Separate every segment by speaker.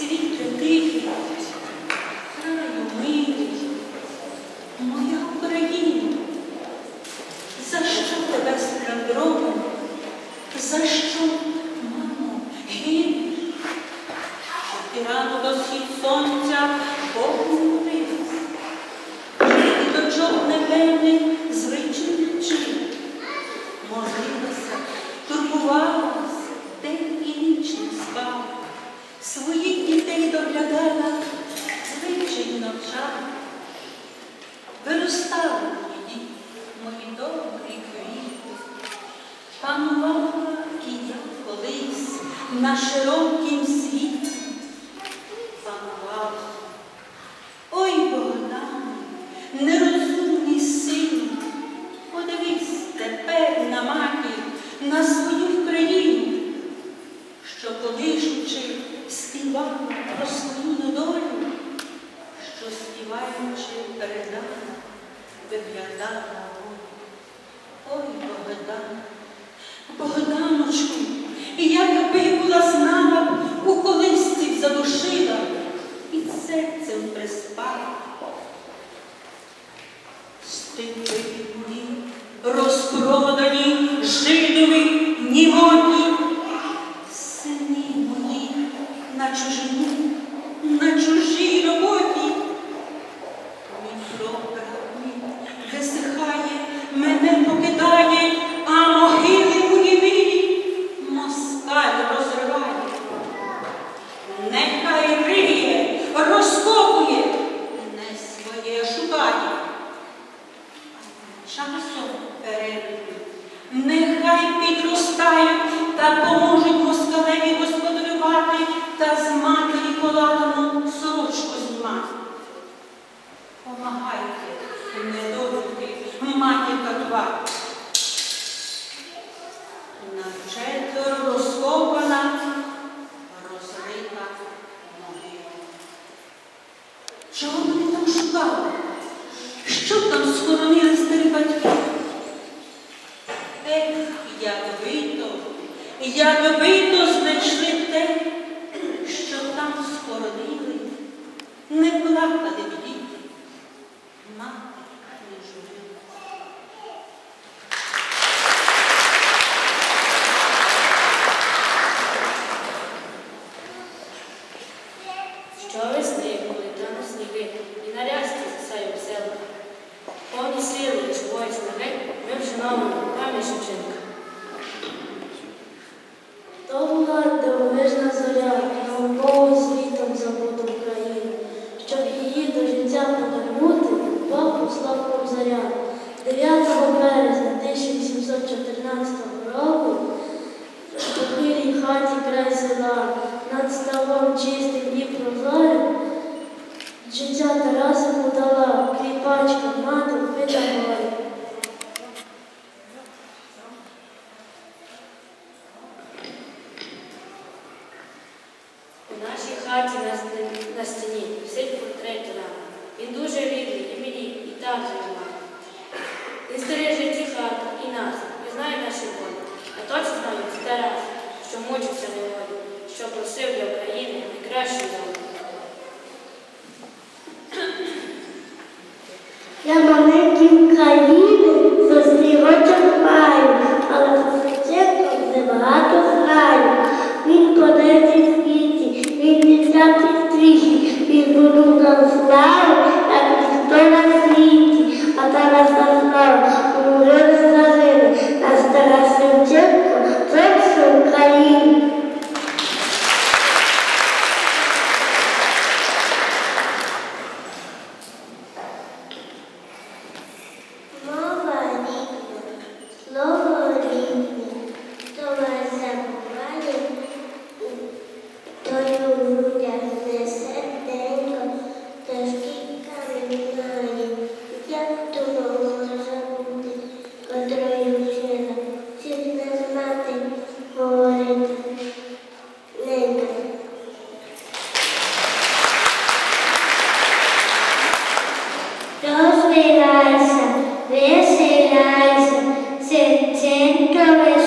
Speaker 1: si dice in שלו, You. почитають та поможуть москалеві господарювати та з матері поладану сорочку знімати. Помагайте, недолюбки, матір катувати. На четверо розкопана, розрита могила. Чого вони там шукали? Що там скоронили старі батьки? Ех, я як видно знайшли те, що там схоронили, не плакали.
Speaker 2: Я в країни зустрівоча маю, але зустрічеку небагато знаю. Він подає в світі, він не став стріхи, він буду нам знаю, як ніхто на світі, а та нас назнав, умре старини, нас стара
Speaker 3: Veranza, Veranza, 70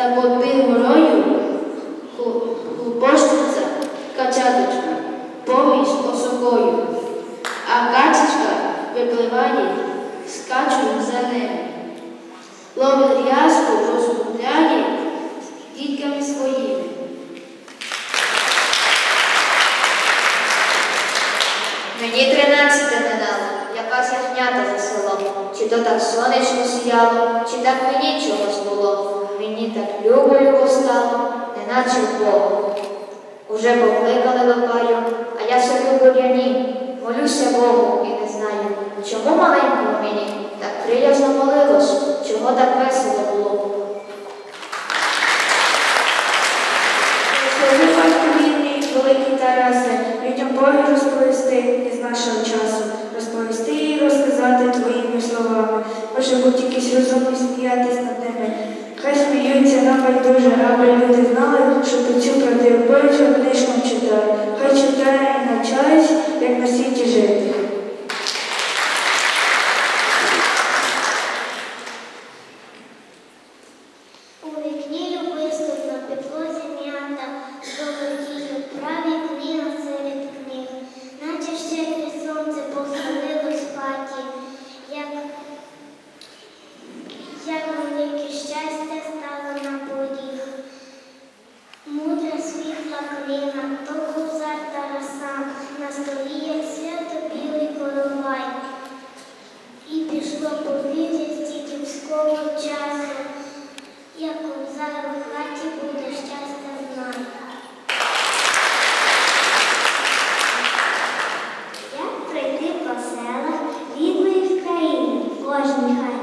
Speaker 4: та попи горою хупощуться качаточка поміж осокою, а качечка випливає, скачує за нею. Ловить рязку розгубляє дітками своїми.
Speaker 5: Мені тринадцяте не дало, якась ягнята
Speaker 6: за селом, чи то так
Speaker 5: сонечно
Speaker 6: сіяло,
Speaker 5: чи так мені
Speaker 6: чогось
Speaker 5: було мені так
Speaker 6: любо любо
Speaker 5: стало, неначе
Speaker 6: в
Speaker 5: Богу. Уже покликали лопаю, а я собі
Speaker 6: в
Speaker 5: бур'яні,
Speaker 6: молюся Богу
Speaker 5: і не знаю,
Speaker 6: чому
Speaker 5: маленькому мені так
Speaker 6: приязно молилось, чого так весело
Speaker 5: було.
Speaker 7: Великий Тарасе, людям Богу розповісти із нашого часу, розповісти і розказати твоїми словами. Може будь якийсь розумний сміятись над тебе. Хай сміються нам байдуже, аби люди знали, що про цю правдиву книжку читає. Хай читає і навчають, як на світі жити.
Speaker 8: калина, то гузар тараса, на столі як свято білий коровай. І пішло повітря з дідівського часу, як гузар у хаті буде щастя знай. Як прийти по селах рідної країни, кожній хаті.